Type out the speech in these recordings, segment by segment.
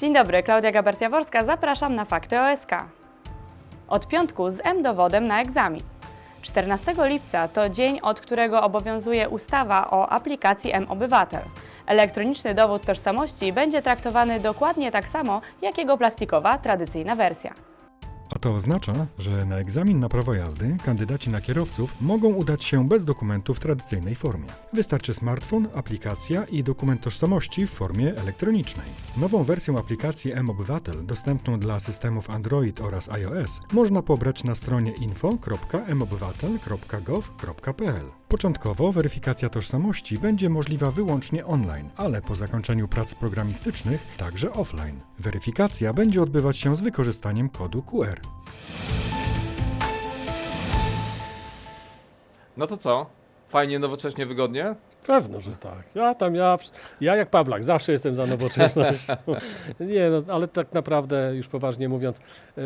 Dzień dobry, Klaudia Gabert-Jaworska, zapraszam na Fakty OSK. Od piątku z M-dowodem na egzamin. 14 lipca to dzień, od którego obowiązuje ustawa o aplikacji M-Obywatel. Elektroniczny dowód tożsamości będzie traktowany dokładnie tak samo, jak jego plastikowa, tradycyjna wersja. To oznacza, że na egzamin na prawo jazdy kandydaci na kierowców mogą udać się bez dokumentu w tradycyjnej formie. Wystarczy smartfon, aplikacja i dokument tożsamości w formie elektronicznej. Nową wersję aplikacji M-Obywatel, dostępną dla systemów Android oraz iOS, można pobrać na stronie info.mobywatel.gov.pl. Początkowo weryfikacja tożsamości będzie możliwa wyłącznie online, ale po zakończeniu prac programistycznych także offline. Weryfikacja będzie odbywać się z wykorzystaniem kodu QR. No to co? Fajnie, nowocześnie, wygodnie? Pewno, że tak. Ja tam, ja, ja jak Pawlak, zawsze jestem za nowoczesnością. Nie, no, ale tak naprawdę, już poważnie mówiąc, yy,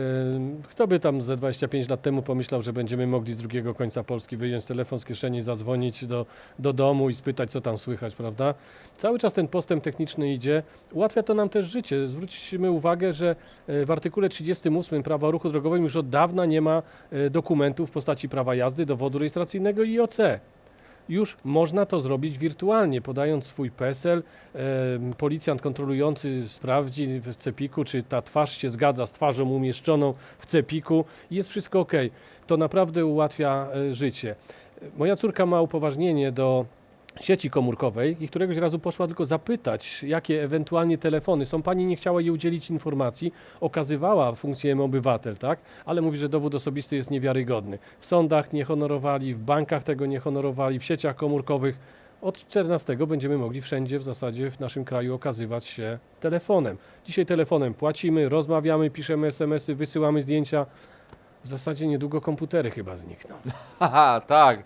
kto by tam ze 25 lat temu pomyślał, że będziemy mogli z drugiego końca Polski wyjąć telefon z kieszeni, zadzwonić do, do domu i spytać, co tam słychać, prawda? Cały czas ten postęp techniczny idzie. Ułatwia to nam też życie. Zwróćmy uwagę, że yy, w artykule 38 Prawa o ruchu drogowym już od dawna nie ma yy, dokumentów w postaci prawa jazdy, dowodu rejestracyjnego i OC już można to zrobić wirtualnie, podając swój PESEL. Policjant kontrolujący sprawdzi w cepiku, czy ta twarz się zgadza z twarzą umieszczoną w cepiku jest wszystko ok. To naprawdę ułatwia e, życie. Moja córka ma upoważnienie do sieci komórkowej i któregoś razu poszła tylko zapytać, jakie ewentualnie telefony są. Pani nie chciała jej udzielić informacji, okazywała funkcję M-Obywatel, tak? Ale mówi, że dowód osobisty jest niewiarygodny. W sądach nie honorowali, w bankach tego nie honorowali, w sieciach komórkowych. Od 14 będziemy mogli wszędzie w zasadzie w naszym kraju okazywać się telefonem. Dzisiaj telefonem płacimy, rozmawiamy, piszemy SMS-y, wysyłamy zdjęcia. W zasadzie niedługo komputery chyba znikną. Haha, tak.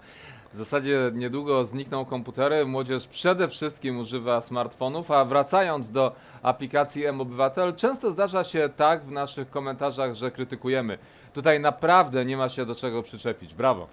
W zasadzie niedługo znikną komputery, młodzież przede wszystkim używa smartfonów, a wracając do aplikacji M-Obywatel, często zdarza się tak w naszych komentarzach, że krytykujemy. Tutaj naprawdę nie ma się do czego przyczepić. Brawo.